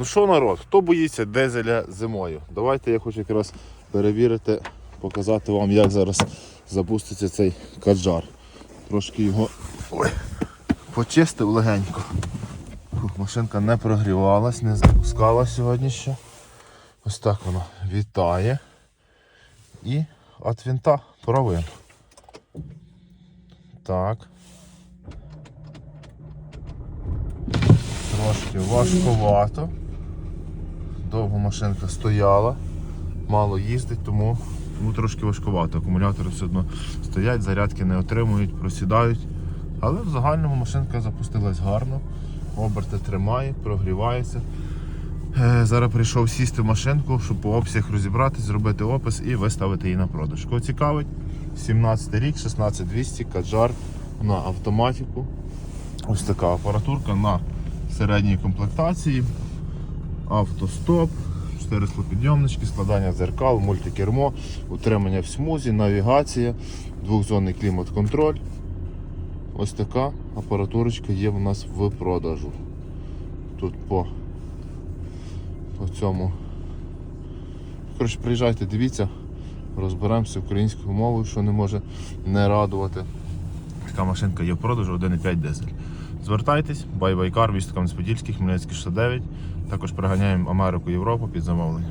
Ну що народ, хто боїться дизеля зимою? Давайте я хочу якраз перевірити, показати вам, як зараз запуститься цей каджар. Трошки його ой, почистив легенько. Фух, машинка не прогрівалась, не запускалась сьогодні ще. Ось так вона вітає. І від винта пробуємо. Так. Трошки важковато. Довго машинка стояла, мало їздить, тому, тому трошки важкувато. Акумулятори все одно стоять, зарядки не отримують, просідають. Але в загальному машинка запустилась гарно, оберти тримає, прогрівається. Е, Зараз прийшов сісти в машинку, щоб по обсяг розібратись, зробити опис і виставити її на продаж. Кого цікавить, 17 рік, 16200, каджар на автоматику. Ось така апаратурка на середній комплектації. Автостоп, 4 склопідйомнички, складання дзеркал, мультикермо, утримання в смузі, навігація, двохзонний клімат-контроль. Ось така апаратурочка є в нас в продажу. Тут по, по цьому. Коротше, приїжджайте, дивіться, розберемося українською мовою, що не може не радувати. Така машинка є в продажу 1,5 дизель. Звертайтесь, Байбайкар, місто Кам'янець-Подільський, Хмельницький 69. Також приганяємо Америку, Європу під замовлення.